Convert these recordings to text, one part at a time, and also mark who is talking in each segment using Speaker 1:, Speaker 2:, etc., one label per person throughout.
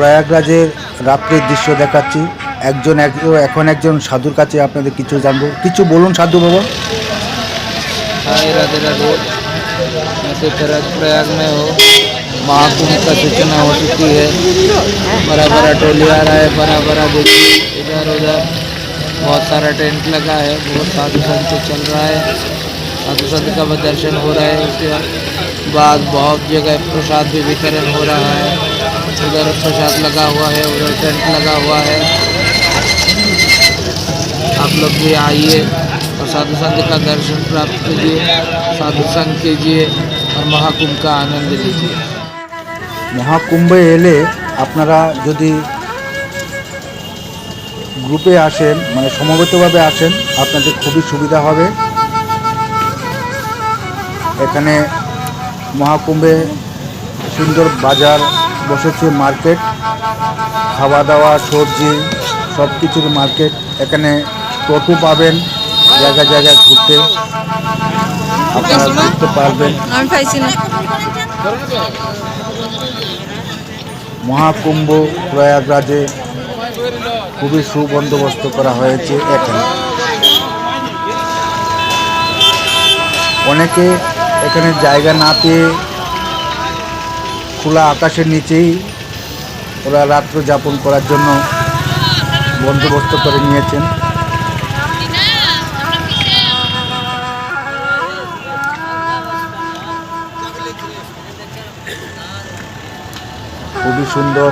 Speaker 1: প্রয়াগরাজের রাত্রির দৃশ্য দেখাচ্ছি একজন এক- এখন একজন সাধুর কাছে আপনাদের কিছু জানবো কিছু বলুন সাধু বাবা
Speaker 2: हाय राधे राधे ऐसे प्रयाग प्रयाग में हो महाकुंभ का सूचना हो चुकी है बड़ा बड़ा टोली आ रहा है बड़ा बड़ा देखिए इधर उधर बहुत सारा टेंट लगा है बहुत साधु संत चल रहा है साधु संत का भी दर्शन हो रहा है उसके बाद बहुत जगह प्रसाद भी वितरण हो रहा है उधर प्रसाद लगा हुआ है उधर टेंट लगा हुआ है आप लोग भी आइए और साधु संत का दर्शन प्राप्त कीजिए साधु संग कीजिए और महाकुंभ का आनंद लीजिए
Speaker 1: মহাকুম্ভে এলে আপনারা যদি গ্রুপে আসেন মানে সমবেতভাবে আসেন আপনাদের খুবই সুবিধা হবে এখানে মহাকুম্ভে সুন্দর বাজার বসেছে মার্কেট খাওয়া দাওয়া সবজি সব কিছুর মার্কেট এখানে টোটো পাবেন জায়গা জায়গায় ঘুরতে। আপনারা ঘুরতে পারবেন। মহাকুম্ভ প্রয়াগরাজে খুবই সুবন্দোবস্ত করা হয়েছে এখানে। অনেকে এখানে জায়গা না পেয়ে খোলা আকাশের নিচেই ওরা রাত্র যাপন করার জন্য বন্দোবস্ত করে নিয়েছেন। খুবই সুন্দর।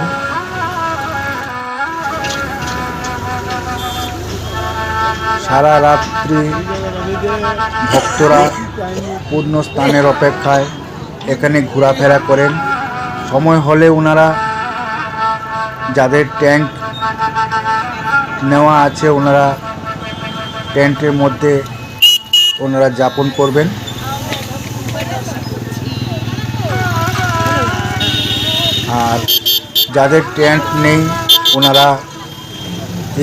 Speaker 1: সারা রাত্রি ভক্তরা পূর্ণ স্থানের অপেক্ষায় এখানে ঘোরাফেরা করেন। সময় হলে ওনারা যাদের ট্যাঙ্ক নেওয়া আছে ওনারা টেন্টের মধ্যে ওনারা যাপন করবেন। আর যাদের ট্যাঙ্ক নেই ওনারা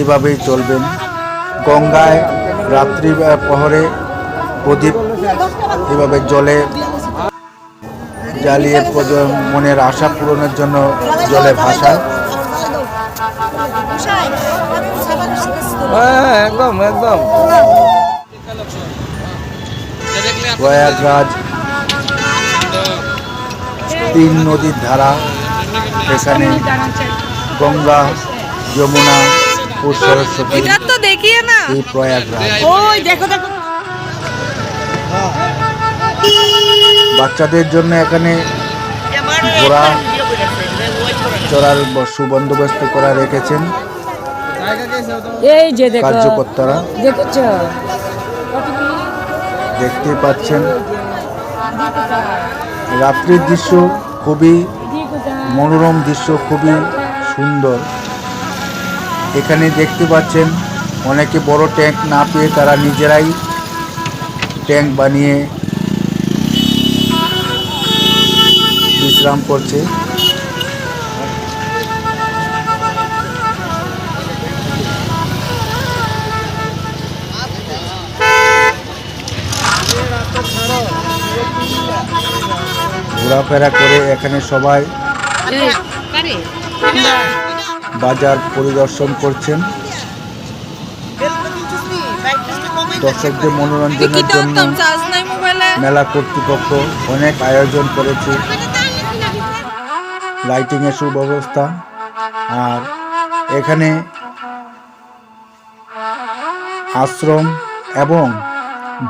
Speaker 1: এভাবেই চলবেন। গঙ্গায় রাত্রি প্রহরে প্রদীপ এভাবে জলে জ্বালিয়ে মনের আশা পূরণের জন্য জলে ভাসায়
Speaker 2: হ্যাঁ একদম একদম।
Speaker 1: প্রয়াগরাজ তিন নদীর ধারা এখানে গঙ্গা যমুনা ও সরস্বতী এই প্রয়াগরাজ।
Speaker 3: ওই দেখো দেখো।
Speaker 1: বাচ্চাদের জন্য এখানে ঘোড়া চড়ার সুবন্দোবস্ত করা রেখেছেন।
Speaker 3: এই যে
Speaker 1: কার্যকর্তারা।
Speaker 3: দেখেছ?
Speaker 1: দেখতে পাচ্ছেন। রাত্রির দৃশ্য খুবই মনোরম দৃশ্য খুবই সুন্দর। এখানে দেখতে পাচ্ছেন অনেকে বড় ট্যাঙ্ক না পেয়ে তারা নিজেরাই ট্যাঙ্ক বানিয়ে বিশ্রাম করছে। ঘোরাফেরা করে এখানে সবাই বাজার পরিদর্শন করছেন। দর্শকদের মনোরঞ্জনের জন্য মেলা কর্তৃপক্ষ অনেক আয়োজন করেছে। লাইটিংয়ের সুব্যবস্থা। আর এখানে আশ্রম এবং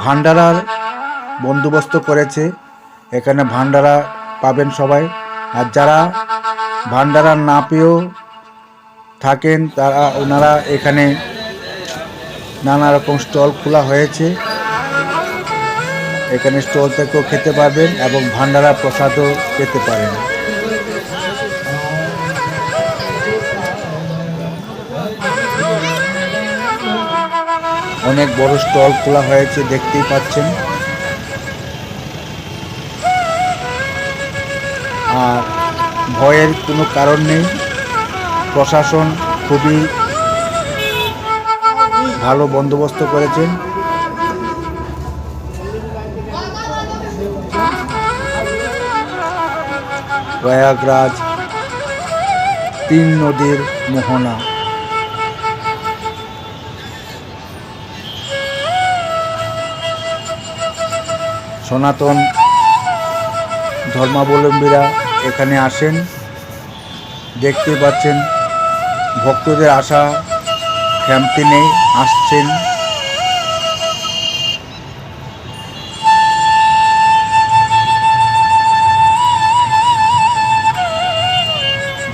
Speaker 1: ভান্ডারার বন্দোবস্ত করেছে। এখানে ভান্ডারা পাবেন সবাই। আর যারা ভান্ডারা না পেয়েও থাকেন, তারা ওনারা এখানে নানা রকম স্টল খোলা হয়েছে। এখানে স্টল থেকেও খেতে পারবেন এবং ভান্ডারা প্রসাদও পেতে পারেন। অনেক বড় স্টল খোলা হয়েছে, দেখতেই পাচ্ছেন। আর ভয়ের কোনো কারণ নেই। প্রশাসন খুবই ভালো বন্দোবস্ত করেছেন। প্রয়াগরাজ, তিন নদীর মোহনা। সনাতন ধর্মাবলম্বীরা এখানে আসেন। দেখতে পাচ্ছেন, ভক্তদের আশা ক্যাম্পে নেই, আসছেন।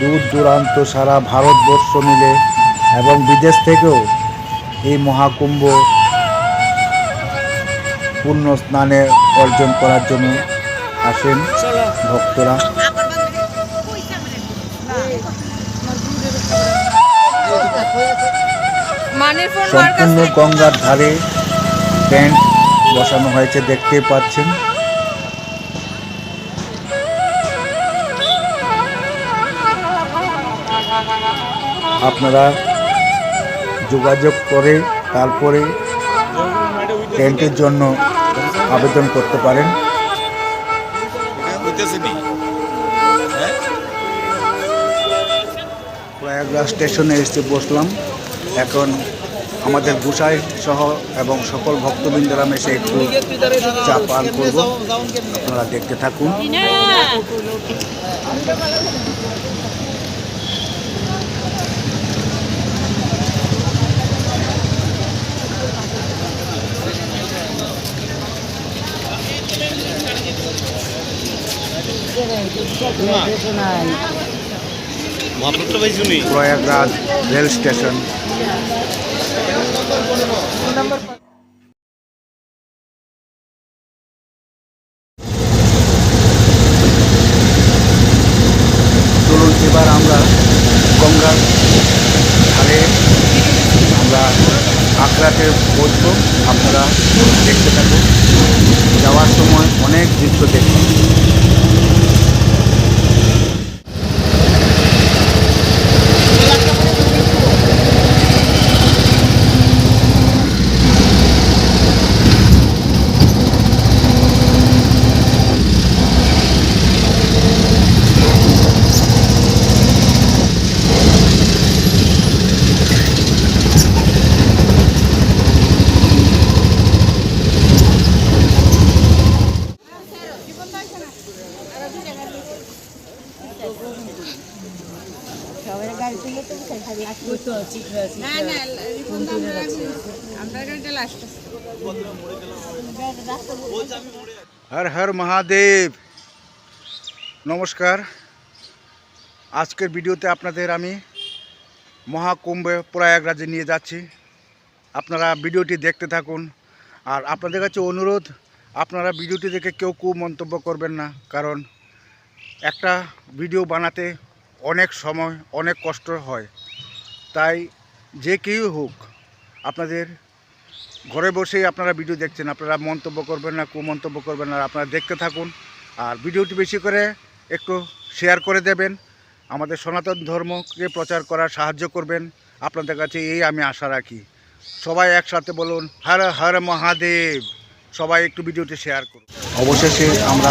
Speaker 1: দূর দূরান্ত সারা ভারতবর্ষ মিলে এবং বিদেশ থেকেও এই মহাকুম্ভ পূর্ণ স্নানে অর্জন করার জন্য আসেন ভক্তরা। সম্পূর্ণ গঙ্গার ধারে টেন্ট বসানো হয়েছে দেখতে পাচ্ছেন। আপনারা যোগাযোগ করে তারপরে টেন্টের জন্য আবেদন করতে পারেন। প্রয়াগরাজ স্টেশনে এসে বসলাম। এখন আমাদের গুসাই সহ এবং সকল ভক্তবৃন্দরা এসে একটু চা পান করব। আপনারা দেখতে থাকুন। Prayagraj rail station. চলুন এবার আমরা গঙ্গার ধারে আমরা আখড়াতে বসবো। আপনারা দেখতে থাকুন। যাওয়ার সময় অনেক দৃশ্য দেখবেন হর হর মহাদেব। নমস্কার। আজকের ভিডিওতে আপনাদের আমি মহাকুম্ভে প্রয়াগরাজে নিয়ে যাচ্ছি। আপনারা ভিডিওটি দেখতে থাকুন। আর আপনাদের কাছে অনুরোধ, আপনারা ভিডিওটি দেখে কেউ কু মন্তব্য করবেন না। কারণ একটা ভিডিও বানাতে অনেক সময়, অনেক কষ্ট হয়। তাই যে কেউ হোক, আপনাদের ঘরে বসেই আপনারা ভিডিও দেখছেন, আপনারা মন্তব্য করবেন না, কুমন্তব্য করবেন না আপনারা দেখতে থাকুন। আর ভিডিওটি বেশি করে একটু শেয়ার করে দেবেন। আমাদের সনাতন ধর্মকে প্রচার করার সাহায্য করবেন। আপনাদের কাছে এই আমি আশা রাখি। সবাই একসাথে বলুন, হর হর মহাদেব। সবাই একটু ভিডিওটি শেয়ার করুন। অবশেষে আমরা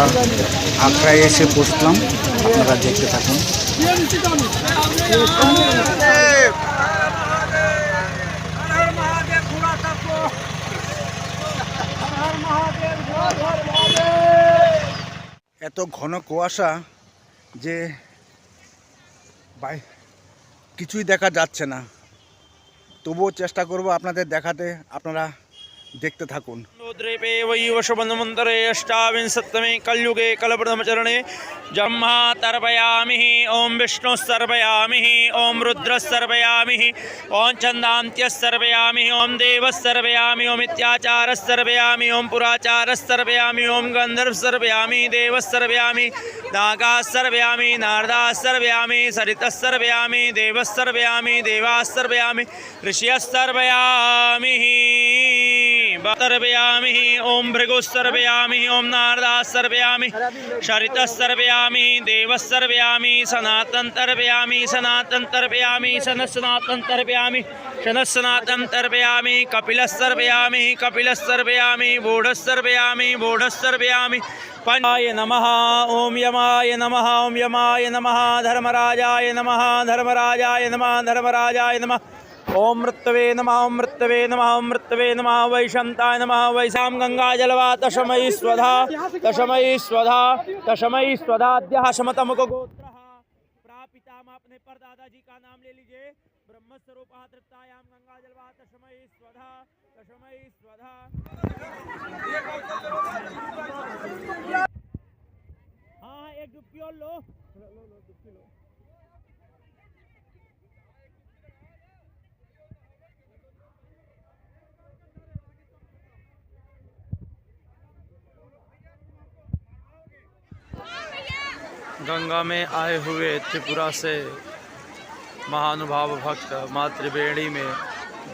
Speaker 1: আখড়ায় এসে বসলাম। আপনারা দেখতে থাকুন মহাদেব এত ঘন কুয়াশা যে কিছুই দেখা যাচ্ছে না। তবুও চেষ্টা করব আপনাদের দেখাতে। আপনারা দেখতে থাকুন
Speaker 4: द्वीपे वैवशबन्धमन्तरे अष्टाविंशत्तमे कलयुगे कलप्रथमचरणे ब्रह्मा तर्पयामि ॐ विष्णुस्तर्पयामि ॐ रुद्रस्तर्पयामि ॐ छन्दान्त्यस्तर्पयामि ॐ देवस्तर्पयामि ॐ इत्याचारस्तर्पयामि ॐ पुराचारस्तर्पयामि ॐ गन्धर्वस्तर्पयामि देवस्तर्पयामि नागास्तर्पयामि नारदास्तर्पयामि सरितस्तर्पयामि देवस्तर्पयामि देवास्तर्पयामि ऋषयस्तर्पयामि सर्वयामि ॐ भृगुस्सर्वयामि ॐ नारदास्सर्वयामि शरितस्सर्वयामि देवस्सर्वयामि सनातन्तर्वयामि सनातन्तर्वयामि शनस्सनातन्तर्वयामि शनस्सनातन्तर्वयामि कपिलस्सर्वयामि कपिलस्सर्वयामि बोढस्सर्वयामि बोढस्सर्वयामि पञ्चाय नमः ॐ यमाय नमः ॐ यमाय नमः, धर्मराजाय नमः धर्मराजाय नमः धर्मराजाय नमः। ओम मृत्वे नम, ओम मृत्वे नमः, ओम वैशंताय नम, वैशा गंगा जलवा तशमयी स्वधा तशमयी स्वधा तशमयी स्वधाद्य शमतम गोत्र। प्रापिताम अपने का नाम ले लीजिए। ब्रह्म तृप्तायाम गंगा जलवा स्वधा तशमयी स्वधा। हाँ एक और लो लो लो लो। गंगा में आए हुए त्रिपुरा से महानुभाव भक्त मातृवेणी में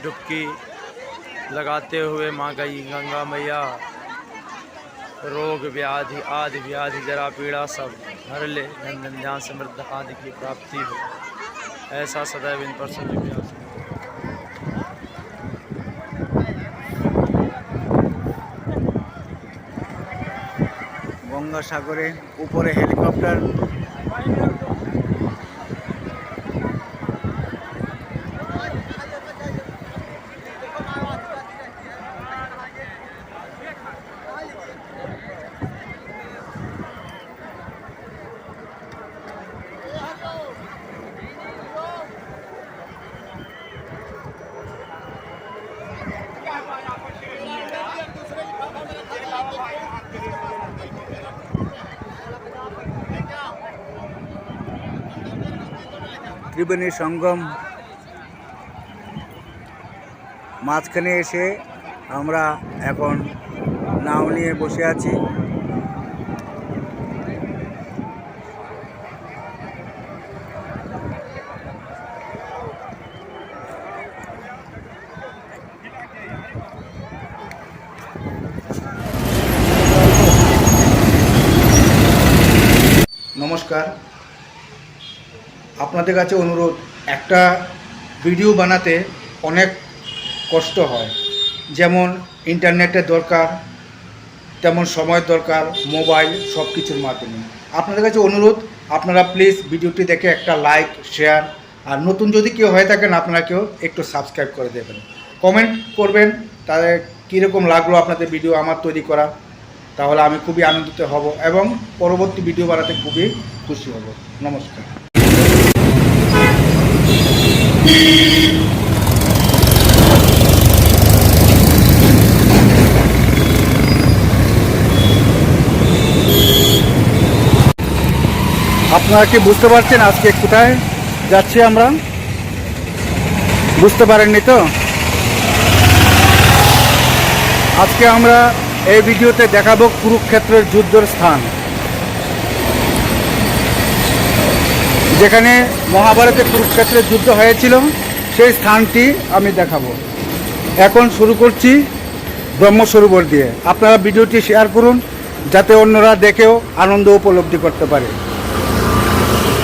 Speaker 4: डुबकी लगाते हुए माँ गई, गंगा मैया, रोग, व्याधि आदि, व्याधि, जरा पीड़ा सब हर ले। नंदन ध्यान, समृद्ध आदि की प्राप्ति हो। ऐसा सदैव इन पर सभी
Speaker 1: গঙ্গাসাগরে উপরে হেলিকপ্টার ত্রিবেণী সঙ্গম। মাঝখানে এসে আমরা এখন নাও নিয়ে বসে আছি। নমস্কার। আপনাদের কাছে অনুরোধ, একটা ভিডিও বানাতে অনেক কষ্ট হয়। যেমন ইন্টারনেটের দরকার, তেমন সময় দরকার, মোবাইল সব কিছুর মাধ্যমে। আপনাদের কাছে অনুরোধ, আপনারা প্লিজ ভিডিওটি দেখে একটা লাইক শেয়ার আর নতুন যদি কেউ হয়ে থাকেন, আপনারা কেউ একটু সাবস্ক্রাইব করে দেবেন। কমেন্ট করবেন, তাদের কীরকম লাগল আপনাদের ভিডিও আমার তৈরি করা, তাহলে আমি খুবই আনন্দিত হব এবং পরবর্তী ভিডিও বানাতে খুবই খুশি হব। নমস্কার। আপনারা কি বুঝতে পারছেন আজকে কোথায় যাচ্ছি আমরা? বুঝতে পারেননি তো? আজকে আমরা এই ভিডিওতে দেখাবো কুরুক্ষেত্রের যুদ্ধের স্থান। যেখানে মহাভারতে কুরুক্ষেত্রের যুদ্ধ হয়েছিল, সেই স্থানটি আমি দেখাবো। এখন শুরু করছি ব্রহ্মসরোবর দিয়ে। আপনারা ভিডিওটি শেয়ার করুন, যাতে অন্যরা দেখেও আনন্দ উপলব্ধি করতে পারে।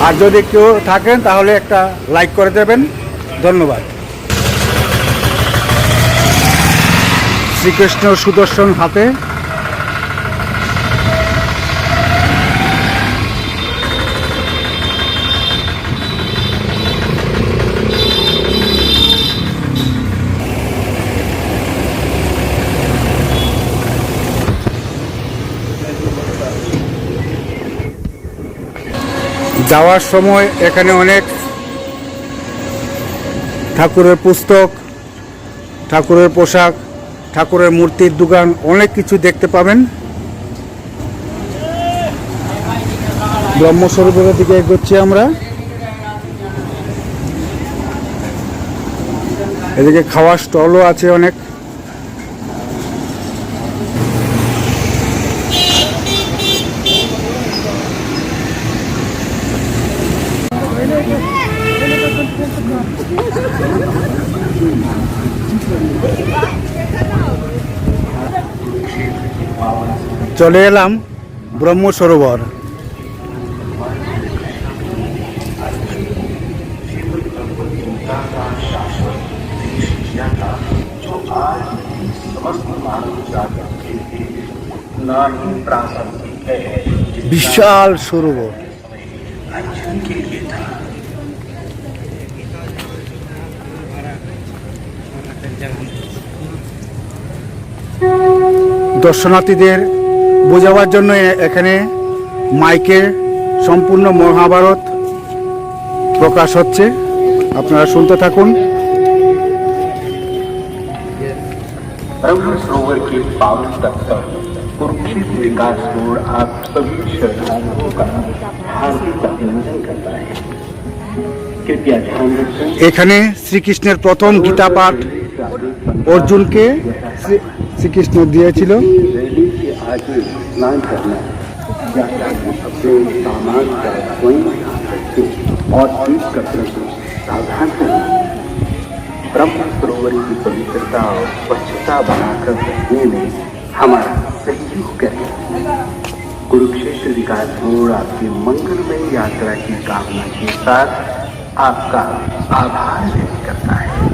Speaker 1: আর যদি কেউ থাকেন, তাহলে একটা লাইক করে দেবেন। ধন্যবাদ। শ্রীকৃষ্ণ সুদর্শন হাতে যাওয়ার সময় এখানে অনেক ঠাকুরের পুস্তক, ঠাকুরের পোশাক, ঠাকুরের মূর্তির দোকান, অনেক কিছু দেখতে পাবেন। ব্রহ্মস্বরূপের দিকে এগোচ্ছি আমরা। এদিকে খাওয়ার স্টলও আছে অনেক। চলে এলাম ব্রহ্ম সরোবর। বিশাল সরোবর। দর্শনার্থীদের বোঝাবার জন্য এ- এখানে মাইকে সম্পূর্ণ মহাভারত প্রকাশ হচ্ছে আপনারা শুনতে থাকুন
Speaker 5: ब्रह्म सरोवर के पावन तट पर कुरुक्षेत्र विकास बोर्ड आप सभी श्रद्धालुओं का हार्दिक अभिनंदन करता है कृपया ध्यान रखें
Speaker 1: এখানে শ্রীকৃষ্ণের প্রথম গীতা পাঠ অর্জুনকে শ্রী- শ্রীকৃষ্ণ দিয়েছিল
Speaker 5: रैली के आगे स्नान करना यात्रा में अपने सामान का स्वयं ध्यान रखें और ठीक कपड़े को सावधान करना ब्रह्म सरोवर की पवित्रता और स्वच्छता बनाकर रखने में हमारा सहयोग करें कुरुक्षेत्र विकास बोर्ड आपकी मंगलमय यात्रा की कामना के साथ आपका आभार व्यक्त करता है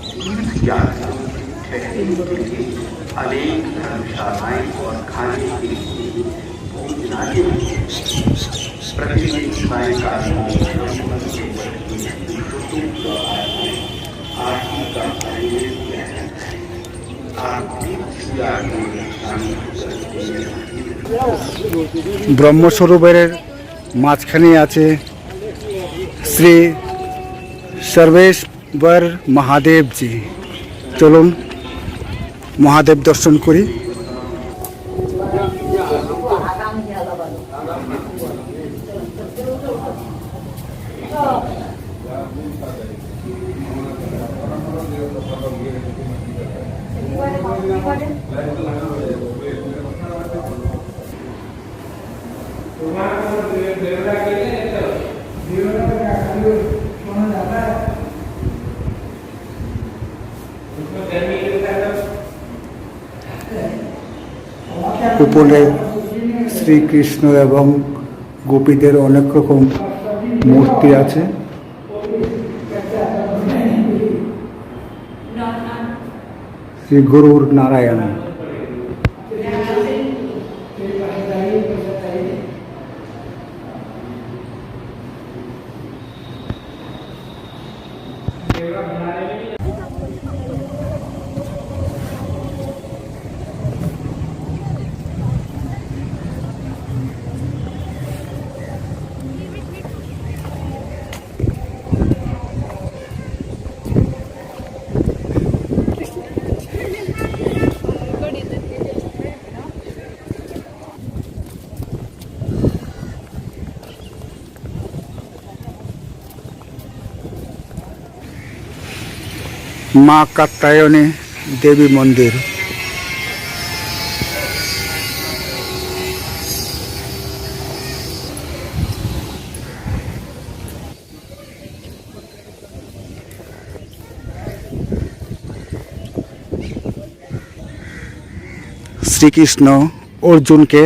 Speaker 5: दिशा की ओर तीर्थ यात्रियों के ठहरने के लिए अनेक धर्मशालाएं और खाने के लिए भोजनालय हैं। प्रतिदिन सायंकाल आरती का आयोजन किया जाता है आप तीर्थ यात्रा में शामिल हो सकते हैं
Speaker 1: ব্রহ্ম সরোবরের মাঝখানে আছে শ্রী সর্বেশ্বর মহাদেবজি চলুন মহাদেব দর্শন করি। উপরে শ্রীকৃষ্ণ এবং গোপীদের অনেক রকম মূর্তি আছে। শ্রী গুরুর নারায়ণ। মা কাত্যায়নী দেবী মন্দির। শ্রীকৃষ্ণ অর্জুনকে